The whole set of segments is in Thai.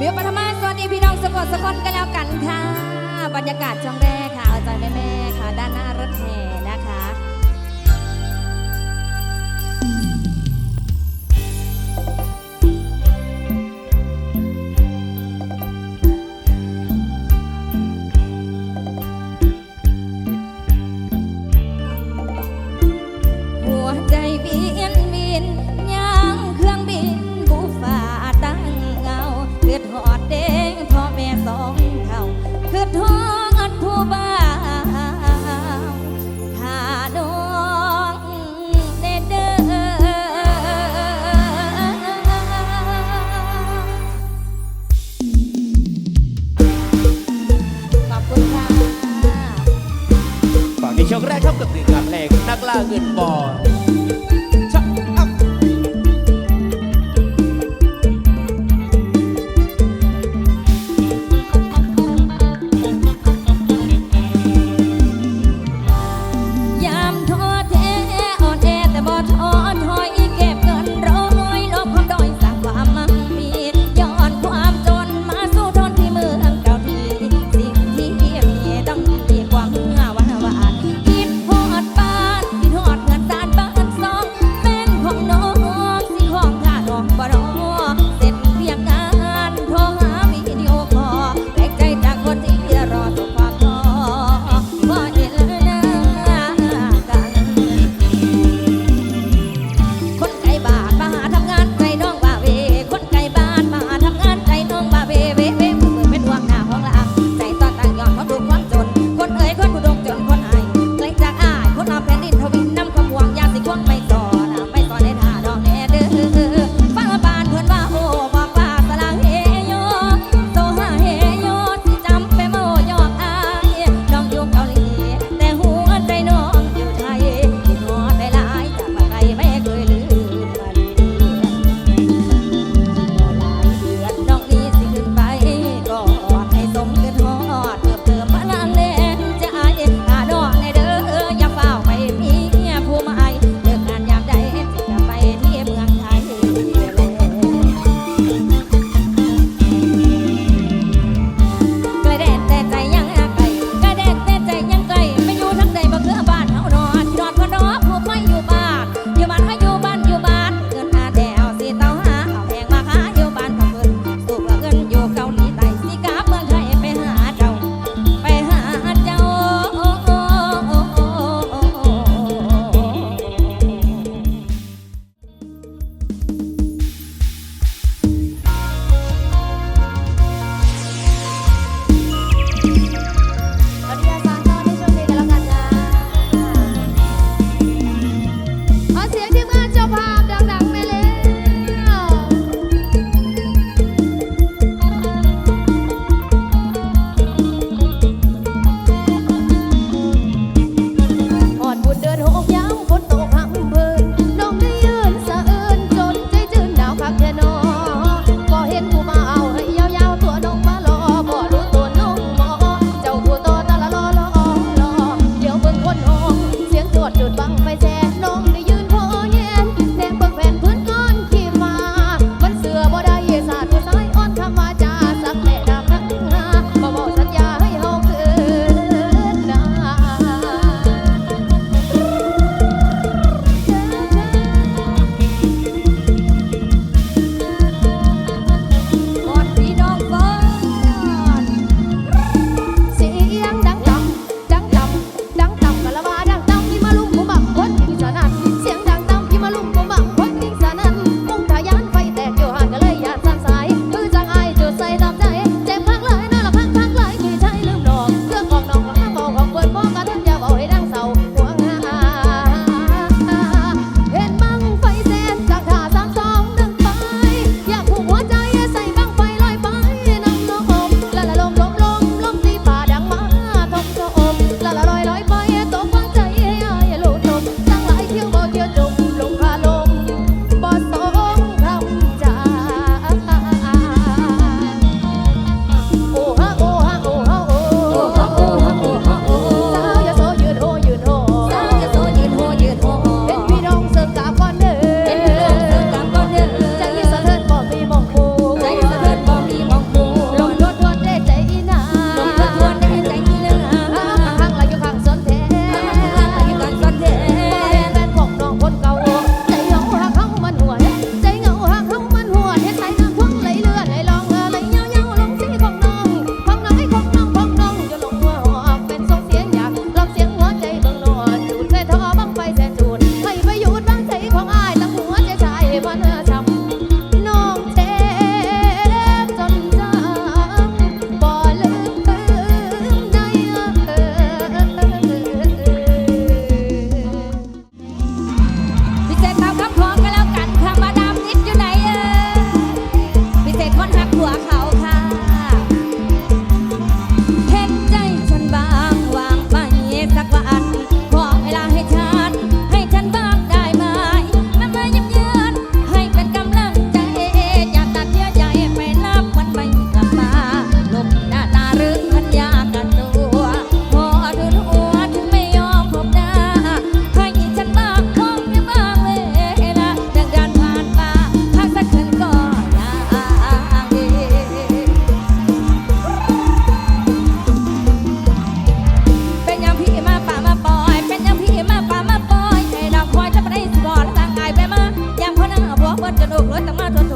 บียวปฐมาสวัสดีพี่น้องสกลสกลกันแล้วกันค่ะ บรรยากาศช่องแรกค่ะอาจารย์แม่ๆค่ะ ด้านหน้ารถแห่นะคะ กแรกเท่ากับหนึ่งกับเพลงนักล่าเงินบอล ตมาทน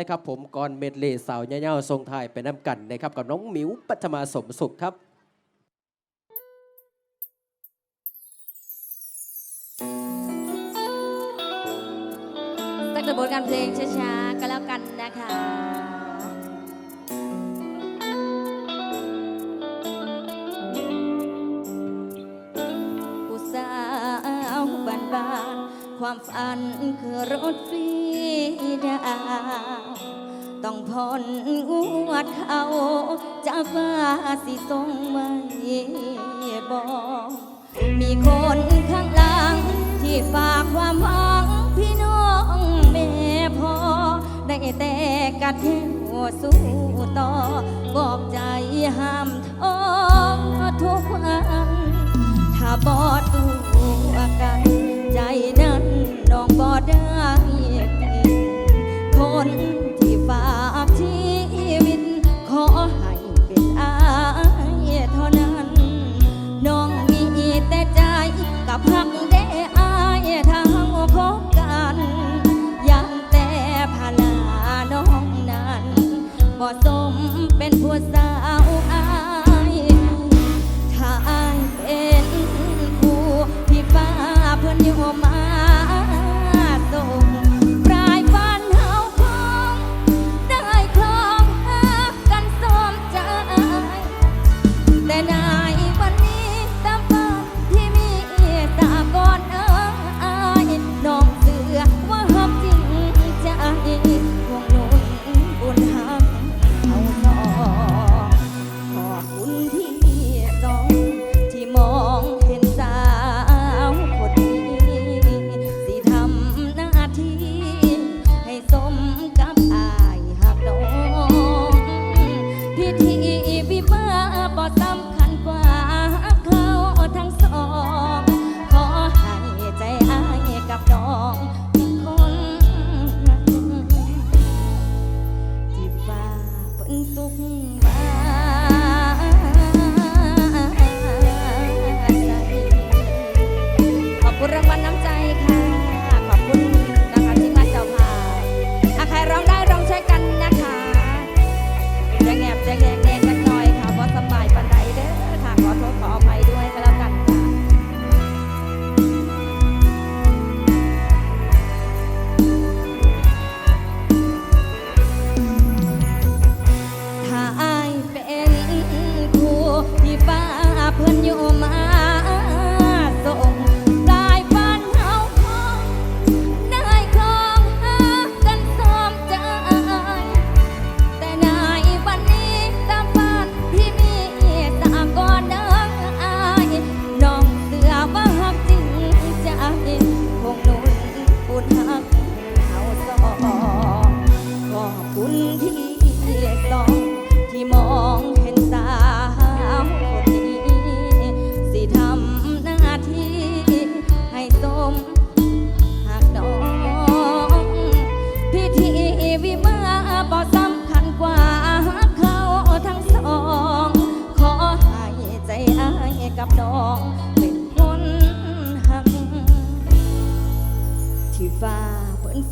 นะครับผมก่อนเมดเลสาวเง่าๆทรงไทยไปน้ำกันนะครับกับน้องหมิวปัทมาสมสุขครับตั้งแต่บทการเพลงช้าๆก็แล้วกันนะคะสาวบ้านบ้าน ความฝันคือรถฟรีดาต้องผ่อนงวดเขาจะฟ้าสิทรงไม่บอกมีคนข้างหลัง ที่ฝากความหวังพี่น้องแม่พอ ได้แต่กัดแท้สู้ต่อบอกใจห้ามท้อทุกวัน ถ้าบอดตัวกัน นั้นน้องบอได้เป็นคน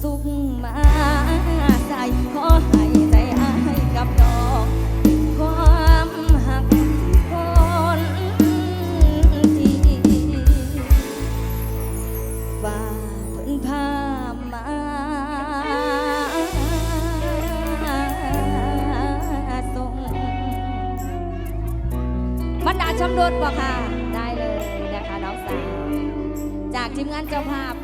สุขมาใจขอให้ใจอายกับดอกความหักคนที่ฝ่าเพิ่นพามาส่งบรรดาชมรดบอกค่ะ ได้เลยนะคะน้องสาว จากทีมงานเจ้าภาพ